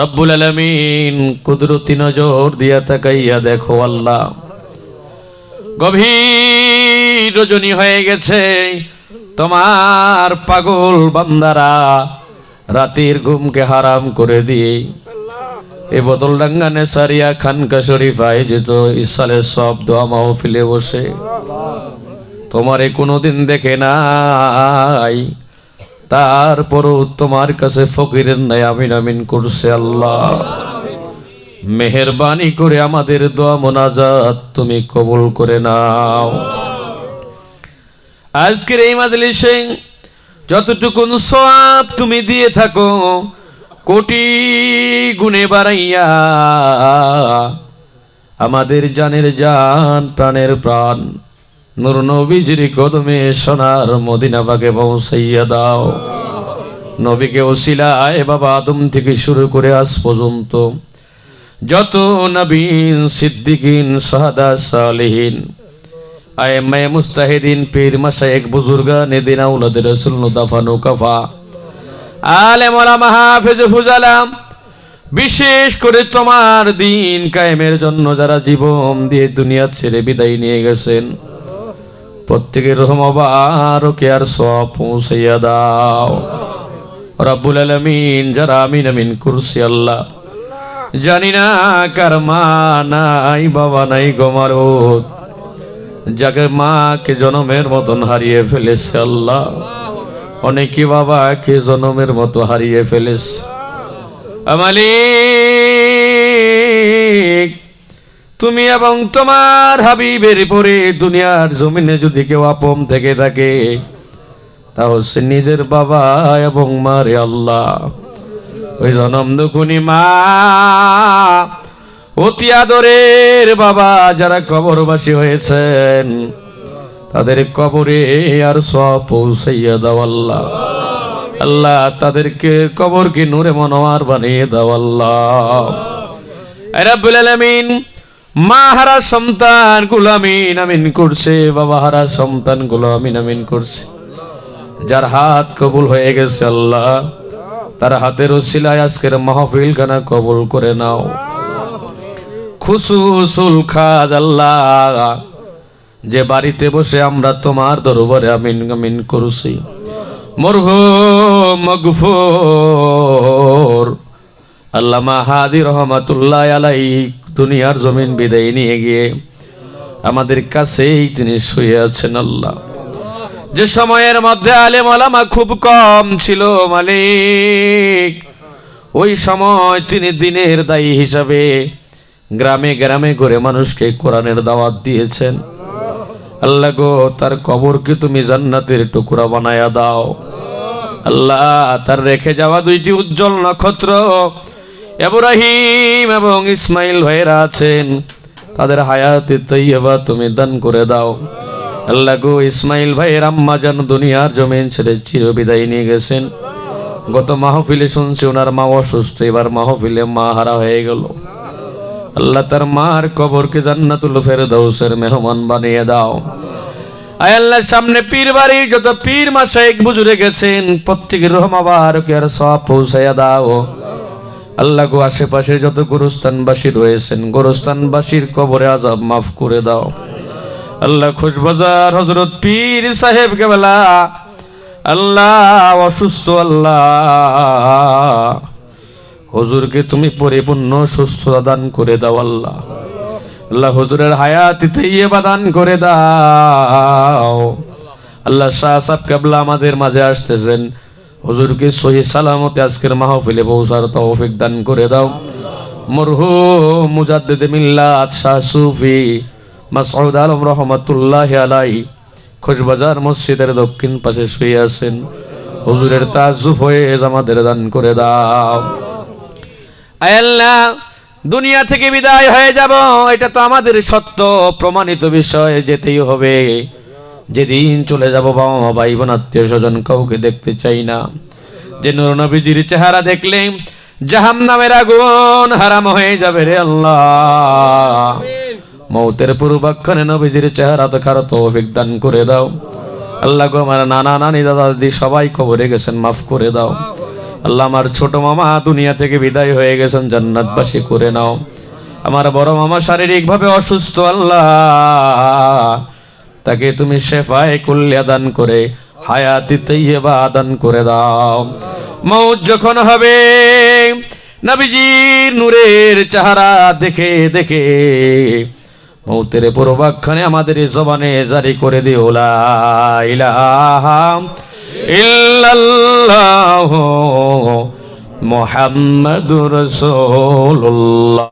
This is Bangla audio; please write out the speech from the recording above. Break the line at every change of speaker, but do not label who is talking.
রব্বুল আলমিন কুদরতি নজর দিয়া তাকাইয়া দেখো আল্লাহ। গভীর রজনী হয়ে গেছে। তোমার পাগল বান্দারা রাতের ঘুমকে হারাম করে দিয়ে এ বোতল ডাঙ্গানে সারিয়া খানকা শরীফ আয়োজিত ইসালের সব দোয়া মাহফিলে বসে। তোমারে কোনোদিন দেখে নাই। তারপরও তোমার কাছে ফকিরের নাই আমিন আমিন করছে আল্লাহ। মেহরবানি করে আমাদের দোয়া মোনাজাত তুমি কবুল করে নাও। আজকের এই মাদলি মাজলিসে যতটুকুন সওয়াব তুমি দিয়ে থাকো, কোটি গুণে বাড়াইয়া আমাদের জানের জান, প্রাণের প্রাণ নূর নবীজির কদমে সোনার মদিনা বাগে পৌঁছাইয়া দাও। নবীকে ওসিলায় বাবা আদম থেকে শুরু করে আজ পর্যন্ত যত নবীন, সিদ্দিকিন, শাহাদা, সালেহীন আয়েমায়ে মুস্তাহিদিন, পীর মাশায়েখ বুজুর্গানে দিন আউলাদ রাসূল দাফানু কাফা আলে মোলা মাহফিজ ফুজালাম বিশেষ করে তোমার দিন কায়েমের জন্য যারা জীবন দিয়ে দুনিয়া ছেড়ে বিদায় নিয়ে গেছেন। প্রত্যেকের রহমবারকে আর সব পৌঁছাইয়া দাও। রব্বুল আলমিন, যারা আমিন আমিন করছি আল্লাহ। জানি না কার মা নাই, বাবা নাই গোমারত যাকে মাকে জনমের মতন হারিয়ে ফেলেছে আল্লাহ। অনেকে বাবাকে জনমের মতো হারিয়ে ফেলেছে। আমালিক তুমি এবং তোমার হাবিবের পরে দুনিয়ার জমিনে যদি কেউ আপন থেকে থাকে তা হচ্ছে নিজের বাবা এবং মারে আল্লাহ। ওই জনম দুখুনি মা, অতি আদরের বাবা যারা কবরবাসী হয়েছেন, তাদের কবরে আর সব পৌঁছাইয়া দাও আল্লাহ। আল্লাহ তাদেরকে কবরকে নূরে মনোয়ার বানিয়ে দাও আল্লাহ। রাব্বুল মা হারা সন্তানগুলো আমিন আমিন করছে, বাবা হারা সন্তানগুলো আমিন আমিন করছে। যার হাত কবুল হয়ে গেছে আল্লাহ, তার হাতের ওসিলায় আজকের মাহফিল খানা কবুল করে নাও। খুসুসুল খাজ আল্লাহ, যে বাড়িতে বসে আমরা তোমার দরবারে আমিন আমিন করছি। মরহুম মগফুর, আল্লামা হাদি রহমাতুল্লাহ আলাই দুনিয়ার জমিন বিদায় নিয়ে গিয়ে আমাদের কাছেই তিনি শুয়ে আছেন আল্লাহ। যে সময়ের মধ্যে আলেম আলামা খুব কম ছিল মালিক, ওই সময় তিনি দিনের দায়ী হিসাবে গ্রামে গ্রামে করে মানুষকে কোরআনের দাওয়াত দিয়েছেন। আল্লাহ গো, তার কবরকে তুমি জান্নাতের টুকরা বানায়া দাও। আল্লাহ, তার রেখে যাওয়া দুইটি উজ্জ্বল নক্ষত্র এব্রাহিম এবং ইসমাইল ভাইয়েরা আছেন। তাদের হায়াতে তৈবা তুমি দান করে দাও। আল্লাহ গো ইসমাইল ভাইয়ের আম্মা যেন দুনিয়ার জমিন ছেড়ে চির বিদায় নিয়ে গেছেন। গত মাহফিলে শুনছি ওনার মা অসুস্থ, এবার মাহফিলে মা হারা হয়ে গেল। আল্লাহ তার মার কবরকে জান্নাতুল ফেরদৌসের মেহমান বানিয়ে দাও। আয় আল্লাহর সামনে পীর বাড়ি, যত পীর মাসাইক বুজুরে গেছেন, প্রত্যেকের রহমাবার আর সব পৌঁছাইয়া দাও। আল্লাহ গো, আশেপাশে যত গোরস্থানবাসী রয়েছেন, গোরস্থানবাসীর কবরে আজাব মাফ করে দাও। আল্লাহ খুশবাজার হজরত পীর সাহেব কেবলা। আল্লাহ অসুস্থ, আল্লাহ। হজুরকে তুমি পরিপূর্ণ সুস্থতা দান করে দাও, আল্লাহ। আল্লাহ হুজুরের হায়াতি তৈবা দান করে দাও। আল্লাহ শাহ সাহেব কেবলা আমাদের মাঝে আসতেছেন। হুজুরকে সহি সালামতে আজকের মাহফিলে পৌঁছার তৌফিক দান করে দাও। মরহু মুজাদ্দিদ মিল্লাত শাহ সুফি মাসউদ আলম রহমাতুল্লাহ আলাই খোঁজবাজার মসজিদের দক্ষিণ পাশে শুয়ে আছেন। হুজুরের তাজুফ হয়ে আমাদের দান করে দাও। আল্লাহ, দুনিয়া থেকে বিদায় হয়ে যাব, এটা তো আমাদের সত্য, প্রমাণিত বিষয়, যেতেই হবে। যেদিন চলে যাব বাবা মা, ভাই বোন, আত্মীয় স্বজন, কাউকে দেখতে চাই না। যে নবীজির চেহারা দেখলে জাহাম নামের আগুন হারাম হয়ে যাবে রে আল্লাহ। মৌতের পূর্বাক্ষণে নবীজির চেহারা তো কারও তৌফিক দান করে দাও। আল্লাহ গো, আমার নানা নানি দাদা দাদি সবাই খবরে গেছেন, মাফ করে দাও। আল্লাহ আমার ছোট মামা দুনিয়া থেকে বিদায় হয়ে গেছেন, জান্নাতবাসী করে নাও। আমার বড় মামা শারীরিকভাবে অসুস্থ, আল্লাহ। তাকে তুমি শেফায় কুল্যা দান করে হায়াতি তৈবা দান করে দাও। মৌত যখন হবে, নবীজির নূরের চেহারা দেখে দেখে মৌতের পূর্বাক্ষণে আমাদের জবানে জারি করে দিও মুহাম্মাদুর রাসূলুল্লাহ।